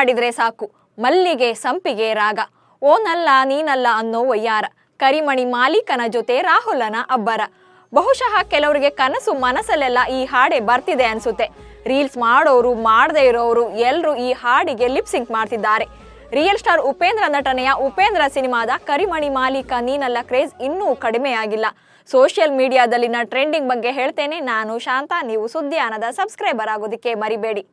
ಮಾಡಿದ್ರೆ ಸಾಕು. ಮಲ್ಲಿಗೆ ಸಂಪಿಗೆ ರಾಗ. ಓನಲ್ಲ ನೀನಲ್ಲ ಅನ್ನೋ ವಯ್ಯಾರ. ಕರಿಮಣಿ ಮಾಲೀಕನ ಜೊತೆ ರಾಹುಲನ ಅಬ್ಬರ. ಬಹುಶಃ ಕೆಲವರಿಗೆ ಕನಸು ಮನಸ್ಸಲ್ಲೆಲ್ಲ ಈ ಹಾಡೆ ಬರ್ತಿದೆ ಅನ್ಸುತ್ತೆ. ರೀಲ್ಸ್ ಮಾಡೋರು, ಮಾಡದೇ ಇರೋರು ಎಲ್ಲರೂ ಈ ಹಾಡಿಗೆ ಲಿಪ್ ಸಿಂಕ್ ಮಾಡ್ತಿದ್ದಾರೆ. ರಿಯಲ್ ಸ್ಟಾರ್ ಉಪೇಂದ್ರ ನಟನೆಯ ಉಪೇಂದ್ರ ಸಿನಿಮಾದ ಕರಿಮಣಿ ಮಾಲೀಕ ನೀನಲ್ಲ ಕ್ರೇಜ್ ಇನ್ನೂ ಕಡಿಮೆಯಾಗಿಲ್ಲ ಸೋಷಿಯಲ್ ಮೀಡಿಯಾದಲ್ಲಿನ ಟ್ರೆಂಡಿಂಗ್ ಬಗ್ಗೆ ಹೇಳ್ತೇನೆ. ನಾನು ಶಾಂತ. ನೀವು ಸುದ್ದಿಯಾನದ ಸಬ್ಸ್ಕ್ರೈಬರ್ ಆಗೋದಕ್ಕೆ ಮರಿಬೇಡಿ.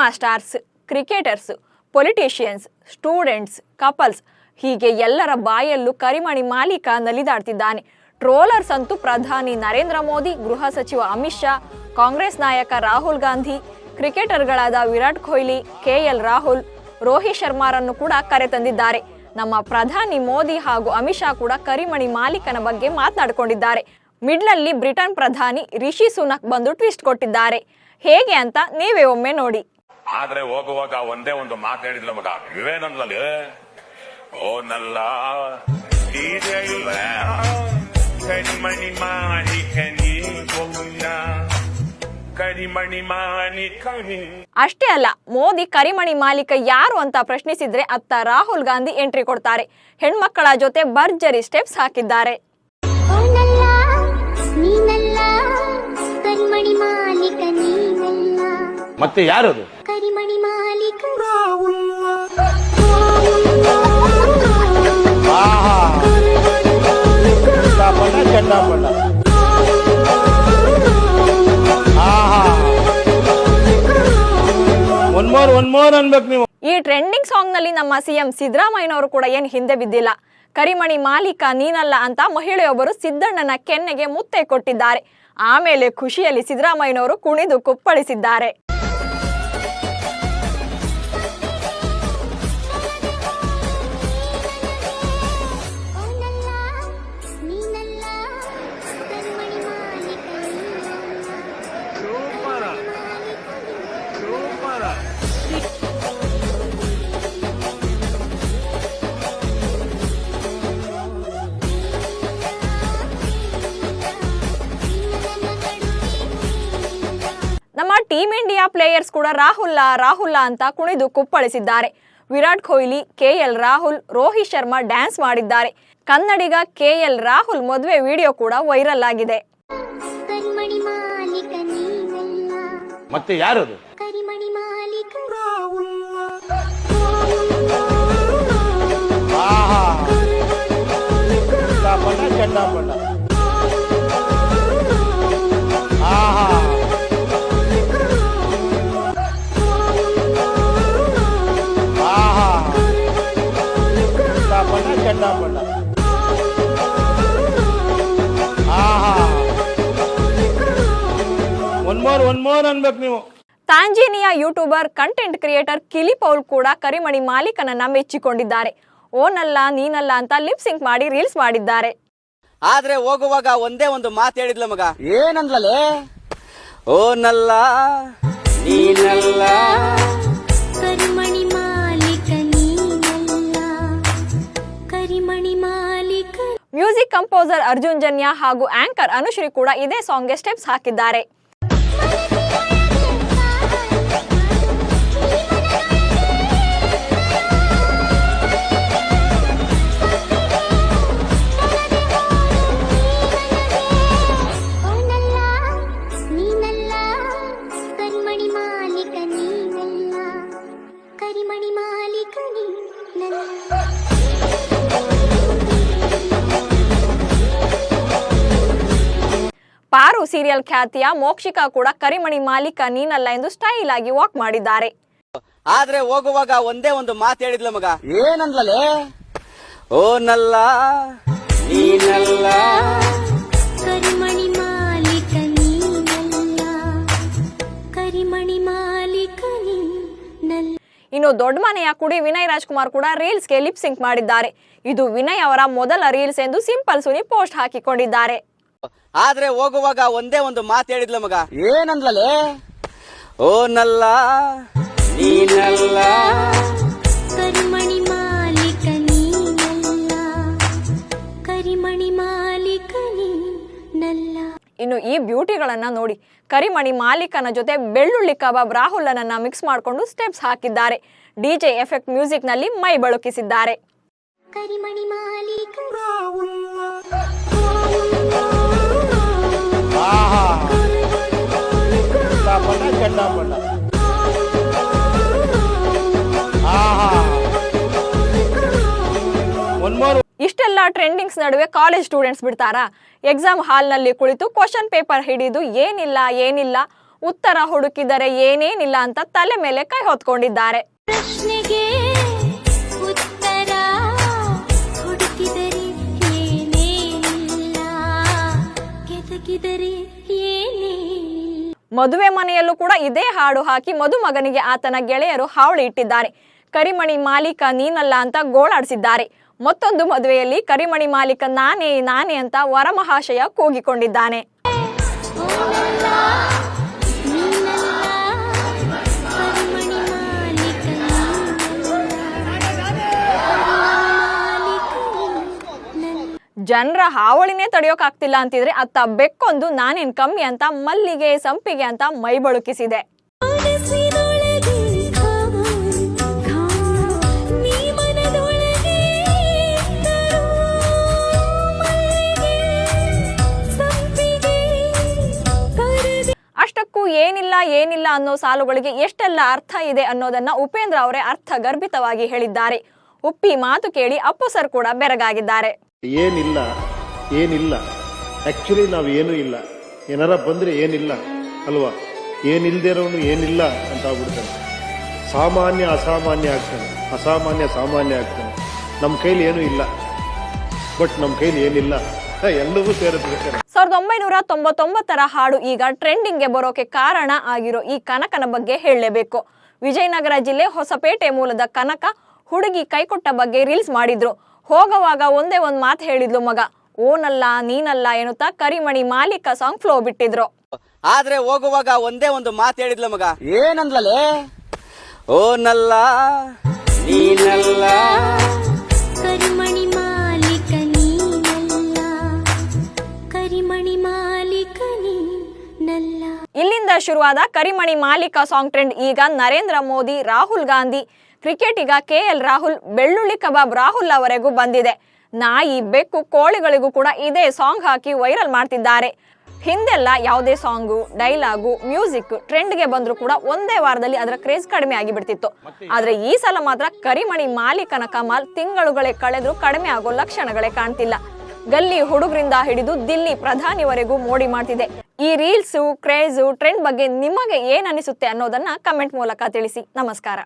Cinema stars cricketers, politicians, students, couples ಹೀಗೆ ಎಲ್ಲರ ಬಾಯಲ್ಲೂ ಕರಿಮಣಿ ಮಾಲೀಕ ನಲಿದಾಡ್ತಿದ್ದಾನೆ. ಟ್ರೋಲರ್ಸ್ ಅಂತೂ ಪ್ರಧಾನಿ ನರೇಂದ್ರ ಮೋದಿ, ಗೃಹ ಸಚಿವ ಅಮಿತ್ ಶಾ, ಕಾಂಗ್ರೆಸ್ ನಾಯಕ ರಾಹುಲ್ ಗಾಂಧಿ, ಕ್ರಿಕೆಟರ್ಗಳಾದ ವಿರಾಟ್ ಕೊಹ್ಲಿ, ಕೆಎಲ್ ರಾಹುಲ್, ರೋಹಿತ್ ಶರ್ಮಾರನ್ನು ಕೂಡ ಕರೆತಂದಿದ್ದಾರೆ. ನಮ್ಮ ಪ್ರಧಾನಿ ಮೋದಿ ಹಾಗೂ ಅಮಿತ್ ಶಾ ಕೂಡ ಕರಿಮಣಿ ಮಾಲೀಕನ ಬಗ್ಗೆ ಮಾತನಾಡಿಕೊಂಡಿದ್ದಾರೆ. ಮಿಡ್ಲಲ್ಲಿ ಬ್ರಿಟನ್ ಪ್ರಧಾನಿ ರಿಷಿ ಸುನಕ್ ಬಂದು ಟ್ವಿಸ್ಟ್ ಕೊಟ್ಟಿದ್ದಾರೆ. ಹೇಗೆ ಅಂತ ನೀವೇ ಒಮ್ಮೆ ನೋಡಿ. ಆದ್ರೆ ಹೋಗುವಾಗ ಒಂದೇ ಒಂದು ಮಾತು ಹೇಳಿದ್ಲ ಮಗ. ವಿವೇನಂದ್ಲಲ್ಲಿ ಓ ನಲ್ಲ ಇದೆ ಇಲ್ಲ ಕರಿಮಣಿ ಮಾಲೀಕ ನೀ ಗೋವಿಂದ ಕರಿಮಣಿ ಮಾನಿ ಕನಿ ಅಷ್ಟೇ ಅಲ್ಲ ಮೋದಿ ಕರಿಮಣಿ ಮಾಲೀಕ ಯಾರು ಅಂತ ಪ್ರಶ್ನಿಸಿದ್ರೆ ಅತ್ತ ರಾಹುಲ್ ಗಾಂಧಿ ಎಂಟ್ರಿ ಕೊಡ್ತಾರೆ. ಹೆಣ್ಮಕ್ಕಳ ಜೊತೆ ಭರ್ಜರಿ ಸ್ಟೆಪ್ಸ್ ಹಾಕಿದ್ದಾರೆ. ಮತ್ತೆ ಯಾರದು? ಈ ಟ್ರೆಂಡಿಂಗ್ ಸಾಂಗ್ನಲ್ಲಿ ನಮ್ಮ ಸಿಎಂ ಸಿದ್ದರಾಮಯ್ಯನವರು ಕೂಡ ಏನ್ ಹಿಂದೆ ಬಿದ್ದಿಲ್ಲ. ಕರಿಮಣಿ ಮಾಲೀಕ ನೀನಲ್ಲ ಅಂತ ಮಹಿಳೆಯೊಬ್ಬರು ಸಿದ್ದಣ್ಣನ ಕೆನ್ನೆಗೆ ಮುತ್ತೆ ಕೊಟ್ಟಿದ್ದಾರೆ. ಆಮೇಲೆ ಖುಷಿಯಲ್ಲಿ ಸಿದ್ದರಾಮಯ್ಯನವರು ಕುಣಿದು ಕುಪ್ಪಳಿಸಿದ್ದಾರೆ. ಪ್ಲೇಯರ್ಸ್ ಕೂಡ ರಾಹುಲ್ಲ ರಾಹುಲ್ಲ ಅಂತ ಕುಣಿದು ಕುಪ್ಪಳಿಸಿದ್ದಾರೆ. ವಿರಾಟ್ ಕೊಹ್ಲಿ ಕೆಎಲ್ ರಾಹುಲ್ ರೋಹಿತ್ ಶರ್ಮಾ ಡ್ಯಾನ್ಸ್ ಮಾಡಿದ್ದಾರೆ. ಕನ್ನಡಿಗ ಕೆಎಲ್ ರಾಹುಲ್ ಮದುವೆ ವಿಡಿಯೋ ಕೂಡ ವೈರಲ್ ಆಗಿದೆ. ಕರಿಮಣಿ ಮಾಲೀಕ ನೀನಲ್ಲ ಮತ್ತೆ ಕರಿಮಣಿ ಒನ್ ಮೋರ್ ಅನ್ಬೇಕು ನೀವು. Tanzania YouTuber content creator Kili Paul ಕೂಡ ಕರಿಮಣಿ ಮಾಲೀಕನನ್ನ ಮೆಚ್ಚಿಕೊಂಡಿದ್ದಾರೆ. ಓನಲ್ಲ ನೀನಲ್ಲ ಅಂತ ಲಿಪ್ ಸಿಂಕ್ ಮಾಡಿ ರೀಲ್ಸ್ ಮಾಡಿದ್ದಾರೆ. ಆದ್ರೆ ಹೋಗುವಾಗ ಒಂದೇ ಒಂದು ಮಾತು ಹೇಳಿದ್ಲ ಮಗ. ಏನಂದ್ಲಲೆ? ಓನಲ್ಲ ನೀನಲ್ಲ. ಕರಿಮಣಿ ಮಾಲೀಕ ನೀನಲ್ಲ. ಕರಿಮಣಿ ಮಾಲೀಕ. ಮ್ಯೂಸಿಕ್ ಕಂಪೋಸರ್ ಅರ್ಜುನ್ ಜನ್ಯ ಹಾಗೂ ಆಂಕರ್ ಅನುಶ್ರೀ ಕೂಡ ಇದೇ ಸಾಂಗ್ಗೆ ಸ್ಟೆಪ್ಸ್ ಹಾಕಿದ್ದಾರೆ. Mommy, ಸೀರಿಯಲ್ ಖ್ಯಾತಿಯ ಮೋಕ್ಷಿಕಾ ಕೂಡ ಕರಿಮಣಿ ಮಾಲೀಕ ನೀನಲ್ಲ ಎಂದು ಸ್ಟೈಲ್ ಆಗಿ ವಾಕ್ ಮಾಡಿದ್ದಾರೆ. ಆದ್ರೆ ಹೋಗುವಾಗ ಒಂದೇ ಒಂದು ಮಾತು ಹೇಳಿದ್ಲ ಮಗ. ಏನಂದ್ಲಲೇ? ಓ ನಲ್ಲ ನೀನಲ್ಲ. ಕರಿಮಣಿ ಮಾಲೀಕ ನೀನಲ್ಲ. ಕರಿಮಣಿ ಮಾಲೀಕ ನೀನಲ್ಲ. ಇನ್ನು ಇನ್ನು ದೊಡ್ಡ ಮನೆಯ ಕುಡಿ ವಿನಯ್ ರಾಜ್ಕುಮಾರ್ ಕೂಡ ರೀಲ್ಸ್ಗೆ ಲಿಪ್ ಸಿಂಕ್ ಮಾಡಿದ್ದಾರೆ. ಇದು ವಿನಯ್ ಅವರ ಮೊದಲ ರೀಲ್ಸ್ ಎಂದು ಸಿಂಪಲ್ ಸುನಿ ಪೋಸ್ಟ್ ಹಾಕಿಕೊಂಡಿದ್ದಾರೆ. ಆದ್ರೆ ಹೋಗುವಾಗ ಒಂದೇ ಒಂದು ಮಾತು ಹೇಳಿದ್ಲ ಮಗ. ಏನಂದ್ಲಲೇ? ಓ ನಲ್ಲ ನೀನಲ್ಲ ಕರಿಮಣಿ ಮಾಲೀಕ ನೀನಲ್ಲ ಕರಿಮಣಿ ಮಾಲೀಕ ನೀನಲ್ಲ ಇನ್ನು ಈ ಬ್ಯೂಟಿಗಳನ್ನ ನೋಡಿ ಕರಿಮಣಿ ಮಾಲೀಕನ ಜೊತೆ ಬೆಳ್ಳುಳ್ಳಿ ಕಬಾಬ್ ರಾಹುಲನನ್ನ ಮಿಕ್ಸ್ ಮಾಡಿಕೊಂಡು ಸ್ಟೆಪ್ಸ್ ಹಾಕಿದ್ದಾರೆ. ಡಿಜೆ ಎಫೆಕ್ಟ್ ಮ್ಯೂಸಿಕ್ನಲ್ಲಿ ಮೈ ಬಳುಕಿಸಿದ್ದಾರೆ. ಕರಿಮಣಿ ಮಾಲೀಕ ಆಹಾ ಇಷ್ಟೆಲ್ಲ ಟ್ರೆಂಡಿಂಗ್ಸ್ ನಡುವೆ ಕಾಲೇಜ್ ಸ್ಟೂಡೆಂಟ್ಸ್ ಬಿಡ್ತಾರಾ? ಎಕ್ಸಾಮ್ ಹಾಲ್ನಲ್ಲಿ ಕುಳಿತು ಕ್ವಶನ್ ಪೇಪರ್ ಹಿಡಿದು ಏನಿಲ್ಲ ಏನಿಲ್ಲ ಉತ್ತರ ಹುಡುಕಿದರೆ ಏನೇನಿಲ್ಲ ಅಂತ ತಲೆ ಮೇಲೆ ಕೈ ಹೊತ್ಕೊಂಡಿದ್ದಾರೆ. ಪ್ರಶ್ನೆಗೆ ಉತ್ತರ ಹುಡುಕಿದರೆ ಏನೇನಿಲ್ಲ ಮದುವೆ ಮನೆಯಲ್ಲೂ ಕೂಡ ಇದೇ ಹಾಡು ಹಾಕಿ ಮದುಮಗನಿಗೆ ಆತನ ಗೆಳೆಯರು ಹಾವಳಿ ಇಟ್ಟಿದ್ದಾರೆ. ಕರಿಮಣಿ ಮಾಲೀಕ ನೀನಲ್ಲ ಅಂತ ಗೋಳಾಡಿಸಿದ್ದಾರೆ. ಮತ್ತೊಂದು ಮದುವೆಯಲ್ಲಿ ಕರಿಮಣಿ ಮಾಲೀಕ ನಾನೇ ನಾನೇ ಅಂತ ವರಮಹಾಶಯ ಕೂಗಿಕೊಂಡಿದ್ದಾನೆ. ಜನರ ಹಾವಳಿನೇ ತಡೆಯೋಕಾಗ್ತಿಲ್ಲ ಅಂತಿದ್ರೆ ಅತ್ತ ಬೆಕ್ಕೊಂದು ನಾನೇನ್ ಕಮ್ಮಿ ಅಂತ ಮಲ್ಲಿಗೆ ಸಂಪಿಗೆ ಅಂತ ಮೈ ಬಳುಕಿಸಿದೆ. ಅಷ್ಟಕ್ಕೂ ಏನಿಲ್ಲ ಏನಿಲ್ಲ ಅನ್ನೋ ಸಾಲುಗಳಿಗೆ ಎಷ್ಟೆಲ್ಲ ಅರ್ಥ ಇದೆ ಅನ್ನೋದನ್ನ ಉಪೇಂದ್ರ ಅವರೇ ಅರ್ಥ ಗರ್ಭಿತವಾಗಿ ಹೇಳಿದ್ದಾರೆ. ಉಪ್ಪಿ ಮಾತು ಕೇಳಿ ಅಪ್ಪು ಸರ್ ಕೂಡ ಬೆರಗಾಗಿದ್ದಾರೆ. ಏನಿಲ್ಲ ಏನಿಲ್ಲ. ಆ್ಯಕ್ಚುಲಿ ನಾವು ಏನೂ ಇಲ್ಲ. ಏನಾರ ಬಂದರೆ ಏನಿಲ್ಲ, ಅಲ್ವಾ? ಏನಿಲ್ಲದೆ ಇರೋನು ಏನಿಲ್ಲ ಅಂತ ಆಗ್ಬಿಡ್ತಾನೆ ಸಾಮಾನ್ಯ ಅಸಾಮಾನ್ಯ ಆಗ್ತಾನೆ ಅಸಾಮಾನ್ಯ ಸಾಮಾನ್ಯ ಆಗ್ತಾನೆ ನಮ್ಮ ಕೈಲಿ ಏನೂ ಇಲ್ಲ. ಬಟ್ ನಮ್ಮ ಕೈಲಿ ಏನಿಲ್ಲ. ಎಲ್ಲವೂ ಸೇರಿದ್ರೆ ಸಾವಿರದ ಒಂಬೈನೂರ ತೊಂಬತ್ತೊಂಬತ್ತರ ಹಾಡು ಈಗ ಟ್ರೆಂಡಿಂಗ್ಗೆ ಬರೋಕೆ ಕಾರಣ ಆಗಿರೋ ಈ ಕನಕನ ಬಗ್ಗೆ ಹೇಳಲೇಬೇಕು. ವಿಜಯನಗರ ಜಿಲ್ಲೆ ಹೊಸಪೇಟೆ ಮೂಲದ ಕನಕ ಹುಡುಗಿ ಕೈಕೊಟ್ಟ ಬಗ್ಗೆ ರೀಲ್ಸ್ ಮಾಡಿದ್ರು. ಹೋಗುವಾಗ ಒಂದೇ ಒಂದ್ ಮಾತು ಹೇಳಿದ್ಲು ಮಗ. ಓನಲ್ಲ ನೀನಲ್ಲ ಎನ್ನುತ್ತಾ ಕರಿಮಣಿ ಮಾಲೀಕ ಸಾಂಗ್ ಫ್ಲೋ ಬಿಟ್ಟಿದ್ರು. ಆದ್ರೆ ಹೋಗುವಾಗ ಒಂದೇ ಒಂದು ಮಾತು ಹೇಳಿದ್ಲು ಮಗ. ಏನಂದ್ಲಲೇ? ಓನಲ್ಲ ನಲ್ಲ ನೀನಲ್ಲ. ಕರಿಮಣಿ ಮಾಲೀಕ ನೀನಲ್ಲ. ಕರಿಮಣಿ ಮಾಲೀಕ ನೀನಲ್ಲ. ಇಲ್ಲಿಂದ ಶುರುವಾದ ಕರಿಮಣಿ ಮಾಲೀಕ ಸಾಂಗ್ ಟ್ರೆಂಡ್ ಈಗ ನರೇಂದ್ರ ಮೋದಿ ರಾಹುಲ್ ಗಾಂಧಿ ಕ್ರಿಕೆಟಿಗ ಕೆ ಎಲ್ ರಾಹುಲ್, ಬೆಳ್ಳುಳ್ಳಿ ಕಬಾಬ್ ರಾಹುಲ್ ಅವರೆಗೂ ಬಂದಿದೆ. ನಾಯಿ, ಬೆಕ್ಕು, ಕೋಳಿಗಳಿಗೂ ಕೂಡ ಇದೇ ಸಾಂಗ್ ಹಾಕಿ ವೈರಲ್ ಮಾಡ್ತಿದ್ದಾರೆ. ಹಿಂದೆಲ್ಲ ಯಾವುದೇ ಸಾಂಗು, ಡೈಲಾಗು, ಮ್ಯೂಸಿಕ್ ಟ್ರೆಂಡ್ಗೆ ಬಂದರೂ ಕೂಡ ಒಂದೇ ವಾರದಲ್ಲಿ ಅದರ ಕ್ರೇಜ್ ಕಡಿಮೆ ಆಗಿಬಿಡ್ತಿತ್ತು. ಆದರೆ ಈ ಸಲ ಮಾತ್ರ ಕರಿಮಣಿ ಮಾಲೀಕನ ಕಮಾಲ್ ತಿಂಗಳುಗಳೇ ಕಳೆದರೂ ಕಡಿಮೆ ಆಗೋ ಲಕ್ಷಣಗಳೇ ಕಾಣ್ತಿಲ್ಲ. ಗಲ್ಲಿ ಹುಡುಗರಿಂದ ಹಿಡಿದು ದಿಲ್ಲಿ ಪ್ರಧಾನಿವರೆಗೂ ಮೋಡಿ ಮಾಡ್ತಿದೆ. ಈ ರೀಲ್ಸು, ಕ್ರೇಜು, ಟ್ರೆಂಡ್ ಬಗ್ಗೆ ನಿಮಗೆ ಏನನಿಸುತ್ತೆ ಅನ್ನೋದನ್ನ ಕಮೆಂಟ್ ಮೂಲಕ ತಿಳಿಸಿ. ನಮಸ್ಕಾರ.